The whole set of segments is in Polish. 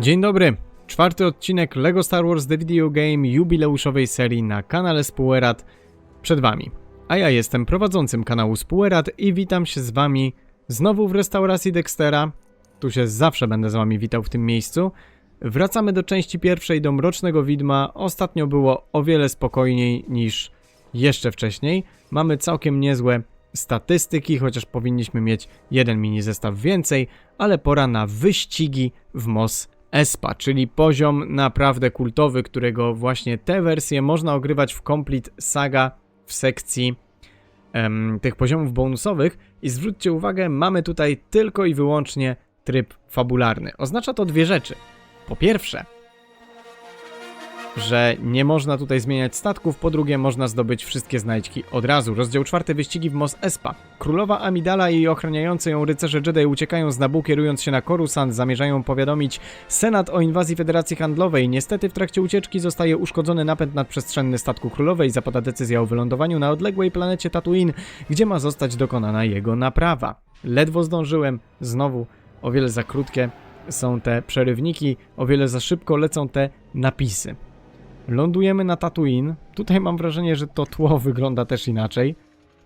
Dzień dobry. Czwarty odcinek LEGO Star Wars The Video Game jubileuszowej serii na kanale Spuerat przed wami. A ja jestem prowadzącym kanału Spuerat i witam się z wami znowu w restauracji Dextera. Tu się zawsze będę z wami witał w tym miejscu. Wracamy do części pierwszej, do Mrocznego Widma. Ostatnio było o wiele spokojniej niż jeszcze wcześniej. Mamy całkiem niezłe statystyki, chociaż powinniśmy mieć jeden mini zestaw więcej, ale pora na wyścigi w MOS Espa, czyli poziom naprawdę kultowy, którego właśnie te wersje można ogrywać w Complete Saga w sekcji em, tych poziomów bonusowych. I zwróćcie uwagę, mamy tutaj tylko i wyłącznie tryb fabularny. Oznacza to dwie rzeczy. Po pierwsze, że nie można tutaj zmieniać statków, po drugie można zdobyć wszystkie znajdźki od razu. Rozdział czwarty wyścigi w Mos Espa. Królowa Amidala i ochraniający ją rycerze Jedi uciekają z Nabu kierując się na Coruscant, zamierzają powiadomić Senat o inwazji Federacji Handlowej. Niestety w trakcie ucieczki zostaje uszkodzony napęd nadprzestrzenny statku królowej zapada decyzja o wylądowaniu na odległej planecie Tatooine, gdzie ma zostać dokonana jego naprawa. Ledwo zdążyłem, znowu o wiele za krótkie są te przerywniki, o wiele za szybko lecą te napisy. Lądujemy na Tatooine. Tutaj mam wrażenie, że to tło wygląda też inaczej.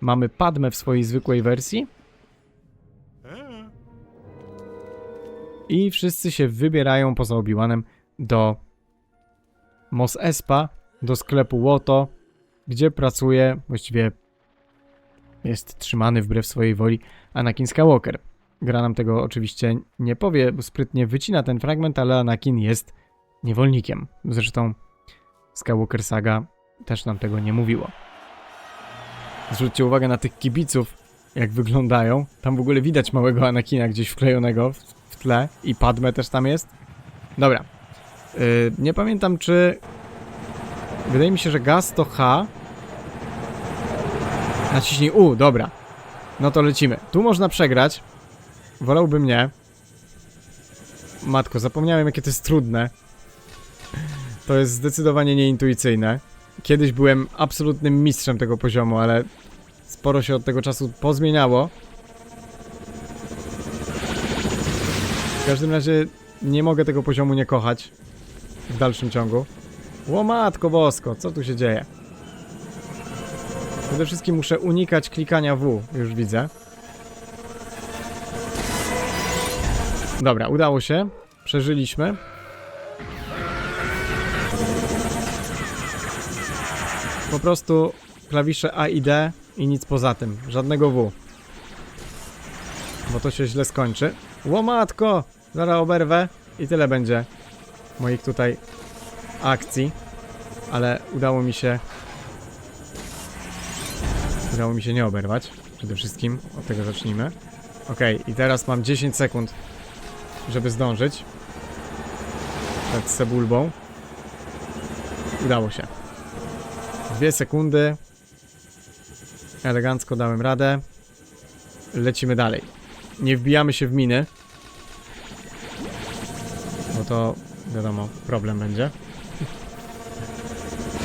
Mamy Padmę w swojej zwykłej wersji. I wszyscy się wybierają poza Obi-Wanem do Mos Espa, do sklepu Łoto, gdzie pracuje, właściwie jest trzymany wbrew swojej woli Anakin Skywalker. Gra nam tego oczywiście nie powie, bo sprytnie wycina ten fragment, ale Anakin jest niewolnikiem. Zresztą Skywalker Saga też nam tego nie mówiło. Zwróćcie uwagę na tych kibiców, jak wyglądają. Tam w ogóle widać małego Anakina gdzieś wklejonego w, tle i Padme też tam jest. Dobra. Yy, nie pamiętam czy... Wydaje mi się, że gaz to H. Naciśnij U, dobra. No to lecimy. Tu można przegrać. Wolałbym nie. Matko, zapomniałem jakie to jest trudne. To jest zdecydowanie nieintuicyjne. Kiedyś byłem absolutnym mistrzem tego poziomu, ale sporo się od tego czasu pozmieniało. W każdym razie nie mogę tego poziomu nie kochać w dalszym ciągu. Łomatko bosko, co tu się dzieje? Przede wszystkim muszę unikać klikania W, już widzę. Dobra, udało się. Przeżyliśmy. Po prostu klawisze A i D i nic poza tym. Żadnego W. Bo to się źle skończy. Łomatko! Zaraz oberwę i tyle będzie moich tutaj akcji. Ale udało mi się... Udało mi się nie oberwać. Przede wszystkim od tego zacznijmy. Ok, i teraz mam 10 sekund, żeby zdążyć. Przed cebulbą. Udało się. Dwie sekundy. Elegancko dałem radę. Lecimy dalej. Nie wbijamy się w miny. Bo to, wiadomo, problem będzie.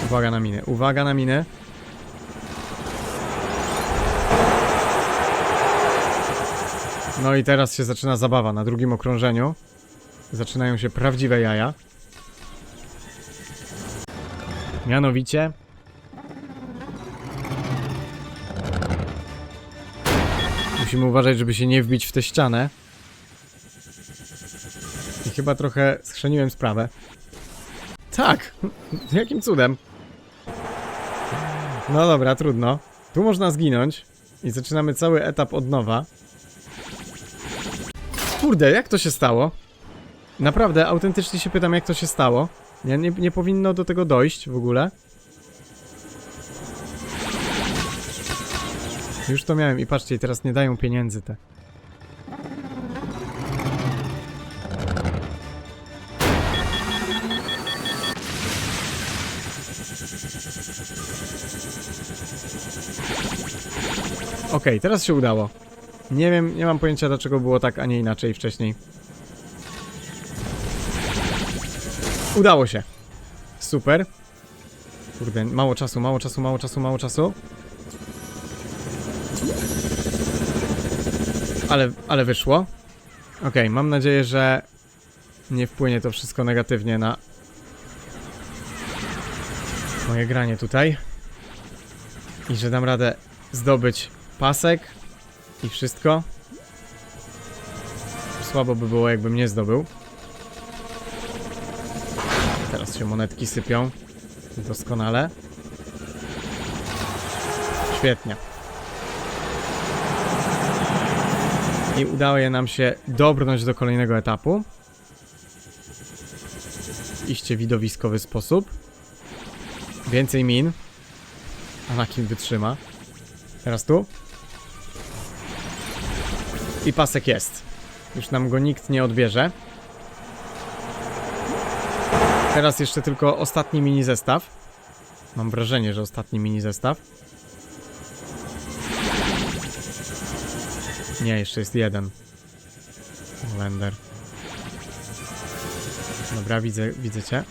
Uwaga na miny. Uwaga na miny. No i teraz się zaczyna zabawa na drugim okrążeniu. Zaczynają się prawdziwe jaja. Mianowicie Musimy uważać, żeby się nie wbić w tę ścianę. I chyba trochę schrzeniłem sprawę. Tak! Jakim cudem? No dobra, trudno. Tu można zginąć. I zaczynamy cały etap od nowa. Kurde, jak to się stało? Naprawdę, autentycznie się pytam, jak to się stało. Nie, nie, nie powinno do tego dojść w ogóle. Już to miałem i patrzcie, teraz nie dają pieniędzy te. Okej, teraz się udało. Nie wiem, nie mam pojęcia dlaczego było tak, a nie inaczej wcześniej. Udało się. Super. Kurde, mało czasu, mało czasu, mało czasu, mało czasu. Ale, ale wyszło. Okej, mam nadzieję, że nie wpłynie to wszystko negatywnie na moje granie tutaj. I że dam radę zdobyć pasek i wszystko. Słabo by było, jakbym nie zdobył. Teraz się monetki sypią. Doskonale. Świetnie. I udało nam się dobrnąć do kolejnego etapu. Iście widowiskowy sposób. Więcej min. A na kim wytrzyma? Teraz tu. I pasek jest. Już nam go nikt nie odbierze. Teraz jeszcze tylko ostatni mini zestaw. Mam wrażenie, że ostatni mini zestaw. Nie, jeszcze jest jeden. Lender. Dobra, widzę, widzę cię.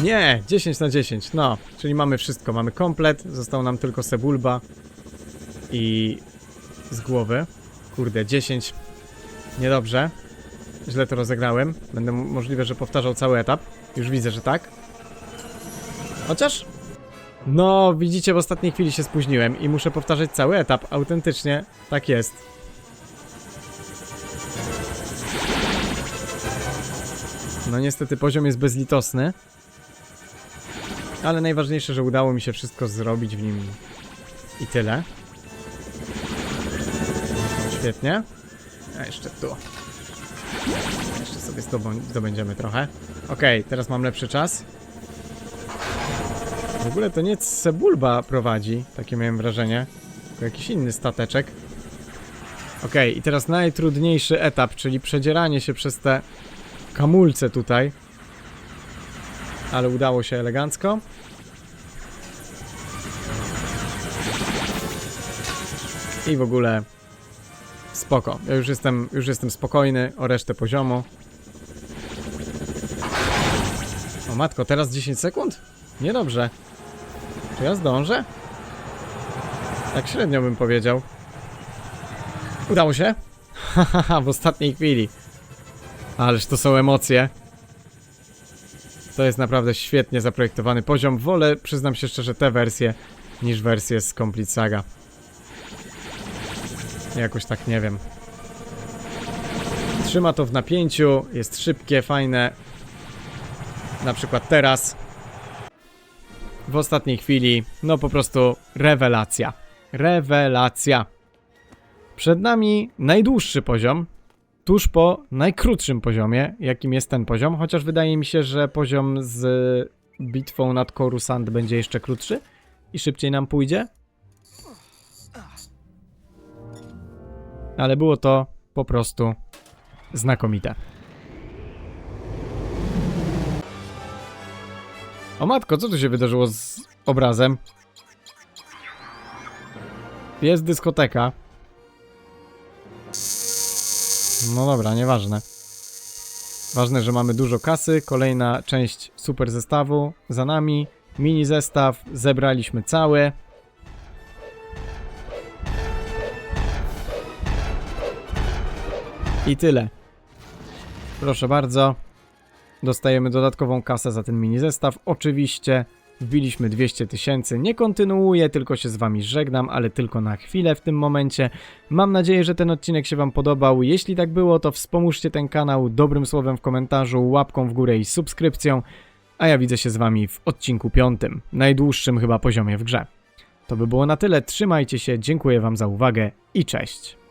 Nie, 10 na 10, no. Czyli mamy wszystko, mamy komplet, został nam tylko Sebulba i z głowy. Kurde, 10. Niedobrze. Źle to rozegrałem. Będę możliwe, że powtarzał cały etap. Już widzę, że tak. Chociaż... No, widzicie, w ostatniej chwili się spóźniłem i muszę powtarzać cały etap. Autentycznie tak jest. No niestety poziom jest bezlitosny. Ale najważniejsze, że udało mi się wszystko zrobić w nim i tyle. Świetnie. A jeszcze tu. Jeszcze sobie zdobędziemy trochę. Okej, teraz mam lepszy czas. W ogóle to nie Cebulba prowadzi, takie miałem wrażenie. Tylko jakiś inny stateczek. Okej, i teraz najtrudniejszy etap, czyli przedzieranie się przez te kamulce tutaj. Ale udało się elegancko. I w ogóle spoko. Ja już jestem, już jestem spokojny o resztę poziomu. O matko, teraz 10 sekund? Niedobrze. Ja zdążę? Tak średnio bym powiedział. Udało się? Hahaha, w ostatniej chwili. Ależ to są emocje. To jest naprawdę świetnie zaprojektowany poziom. Wolę, przyznam się szczerze, te wersje niż wersję z Complete Saga. Jakoś tak nie wiem. Trzyma to w napięciu, jest szybkie, fajne. Na przykład teraz. W ostatniej chwili, no po prostu rewelacja. Rewelacja. Przed nami najdłuższy poziom, tuż po najkrótszym poziomie, jakim jest ten poziom, chociaż wydaje mi się, że poziom z bitwą nad Coruscant będzie jeszcze krótszy i szybciej nam pójdzie. Ale było to po prostu znakomite. O matko, co tu się wydarzyło z obrazem? Jest dyskoteka. No dobra, nieważne. Ważne, że mamy dużo kasy. Kolejna część super zestawu za nami. Mini zestaw zebraliśmy cały. I tyle. Proszę bardzo. Dostajemy dodatkową kasę za ten mini zestaw. Oczywiście wbiliśmy 200 tysięcy. Nie kontynuuję, tylko się z wami żegnam, ale tylko na chwilę w tym momencie. Mam nadzieję, że ten odcinek się wam podobał. Jeśli tak było, to wspomóżcie ten kanał dobrym słowem w komentarzu, łapką w górę i subskrypcją. A ja widzę się z wami w odcinku piątym, najdłuższym chyba poziomie w grze. To by było na tyle, trzymajcie się, dziękuję wam za uwagę i cześć.